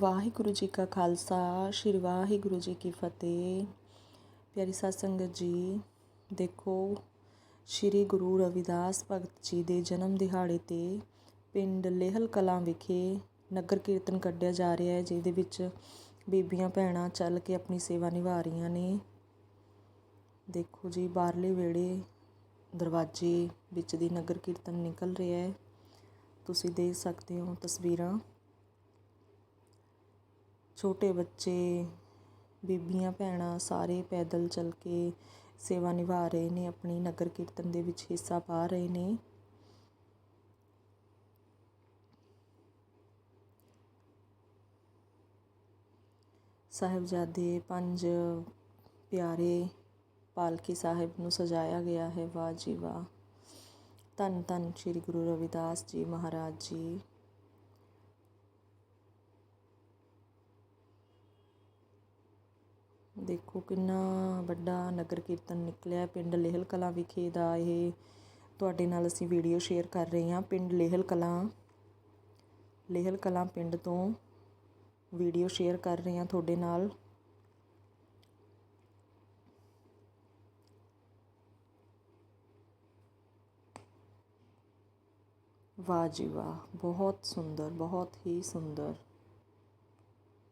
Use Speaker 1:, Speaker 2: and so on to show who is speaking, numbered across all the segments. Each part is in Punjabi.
Speaker 1: ਵਾਹਿਗੁਰੂ ਜੀ ਕਾ ਖਾਲਸਾ, ਸ੍ਰੀ ਵਾਹਿਗੁਰੂ ਜੀ ਕੀ ਫਤਿਹ। ਪਿਆਰੀ ਸਾਧ ਸੰਗਤ ਜੀ, ਦੇਖੋ, ਸ੍ਰੀ ਗੁਰੂ ਰਵਿਦਾਸ ਭਗਤ ਜੀ ਦੇ ਜਨਮ ਦਿਹਾੜੇ ਤੇ ਪਿੰਡ ਲੇਹਲ ਕਲਾਂ ਵਿਖੇ ਨਗਰ ਕੀਰਤਨ ਕੱਢਿਆ ਜਾ ਰਿਹਾ ਹੈ, ਜਿਹਦੇ ਵਿੱਚ ਬੀਬੀਆਂ ਭੈਣਾਂ ਚੱਲ ਕੇ ਆਪਣੀ ਸੇਵਾ ਨਿਭਾ ਰਹੀਆਂ ਨੇ। ਦੇਖੋ ਜੀ, ਬਾਹਰਲੇ ਵਿਹੜੇ, ਦਰਵਾਜ਼ੇ ਵਿੱਚ ਦੀ ਨਗਰ ਕੀਰਤਨ ਨਿਕਲ ਰਿਹਾ ਹੈ। ਤੁਸੀਂ ਦੇਖ ਸਕਦੇ ਹੋ ਤਸਵੀਰਾਂ। ਛੋਟੇ ਬੱਚੇ, ਬੀਬੀਆਂ, ਭੈਣਾਂ ਸਾਰੇ ਪੈਦਲ ਚੱਲ ਕੇ ਸੇਵਾ ਨਿਭਾ ਰਹੇ ਨੇ, ਆਪਣੀ ਨਗਰ ਕੀਰਤਨ ਦੇ ਵਿੱਚ ਹਿੱਸਾ ਪਾ ਰਹੇ ਨੇ। ਸਾਹਿਬਜ਼ਾਦੇ ਪੰਜ ਪਿਆਰੇ ਪਾਲਕੀ ਸਾਹਿਬ ਨੂੰ ਸਜਾਇਆ ਗਿਆ ਹੈ ਵਾਹ ਜੀ ਵਾਹ। ਧੰਨ ਧੰਨ ਸ੍ਰੀ ਗੁਰੂ ਰਵਿਦਾਸ ਜੀ ਮਹਾਰਾਜ ਜੀ। ਦੇਖੋ ਕਿੰਨਾ ਵੱਡਾ ਨਗਰ ਕੀਰਤਨ ਨਿਕਲਿਆ, ਪਿੰਡ ਲੇਹਲ ਕਲਾਂ ਵਿਖੇ ਦਾ ਇਹ। ਤੁਹਾਡੇ ਨਾਲ ਅਸੀਂ ਵੀਡੀਓ ਸ਼ੇਅਰ ਕਰ ਰਹੇ ਹਾਂ। ਪਿੰਡ ਲੇਹਲ ਕਲਾਂ ਲੇਹਲ ਕਲਾਂ ਪਿੰਡ ਤੋਂ ਵੀਡੀਓ ਸ਼ੇਅਰ ਕਰ ਰਹੇ ਹਾਂ ਤੁਹਾਡੇ ਨਾਲ। ਵਾਹ ਜੀ ਵਾਹ, ਬਹੁਤ ਸੁੰਦਰ, ਬਹੁਤ ਹੀ ਸੁੰਦਰ।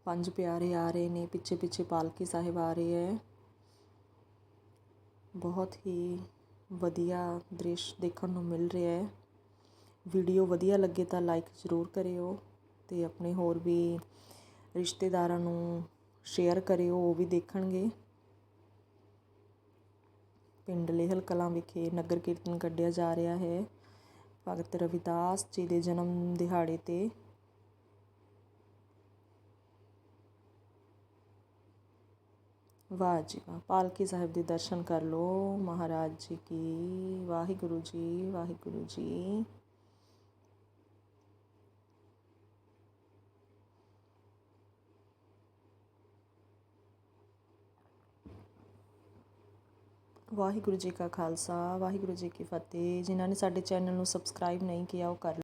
Speaker 1: ਪੰਜ ਪਿਆਰੇ ਆ ਰਹੇ ਨੇ, ਪਿੱਛੇ ਪਿੱਛੇ ਪਾਲਕੀ ਸਾਹਿਬ ਆ ਰਹੇ ਹੈ ਬਹੁਤ ਹੀ ਵਧੀਆ ਦ੍ਰਿਸ਼ ਦੇਖਣ ਨੂੰ ਮਿਲ ਰਿਹਾ ਹੈ ਵੀਡੀਓ ਵਧੀਆ ਲੱਗੇ ਤਾਂ ਲਾਈਕ ਜ਼ਰੂਰ ਕਰਿਓ ਤੇ ਆਪਣੇ ਹੋਰ ਵੀ ਰਿਸ਼ਤੇਦਾਰਾਂ ਨੂੰ ਸ਼ੇਅਰ ਕਰਿਓ, ਉਹ ਵੀ ਦੇਖਣਗੇ। ਪਿੰਡ ਲੇਹਲ ਕਲਾਂ ਵਿਖੇ ਨਗਰ ਕੀਰਤਨ ਕੱਢਿਆ ਜਾ ਰਿਹਾ ਹੈ। ਭਗਤ ਰਵਿਦਾਸ ਜੀ ਦੇ ਜਨਮ ਦਿਹਾੜੇ ਤੇ ਵਾਹ ਜੀ ਵਾਹ, ਪਾਲਕੀ ਸਾਹਿਬ ਦੇ ਦਰਸ਼ਨ ਕਰ ਲਓ, ਮਹਾਰਾਜ ਜੀ ਕੀ, ਵਾਹਿਗੁਰੂ ਜੀ ਵਾਹਿਗੁਰੂ ਜੀ। ਵਾਹਿਗੁਰੂ ਜੀ ਕਾ ਖਾਲਸਾ, ਵਾਹਿਗੁਰੂ ਜੀ ਕੀ ਫਤਿਹ। ਜਿਨ੍ਹਾਂ ਨੇ ਸਾਡੇ ਚੈਨਲ ਨੂੰ ਸਬਸਕ੍ਰਾਈਬ ਨਹੀਂ ਕੀਤਾ, ਉਹ ਕਰ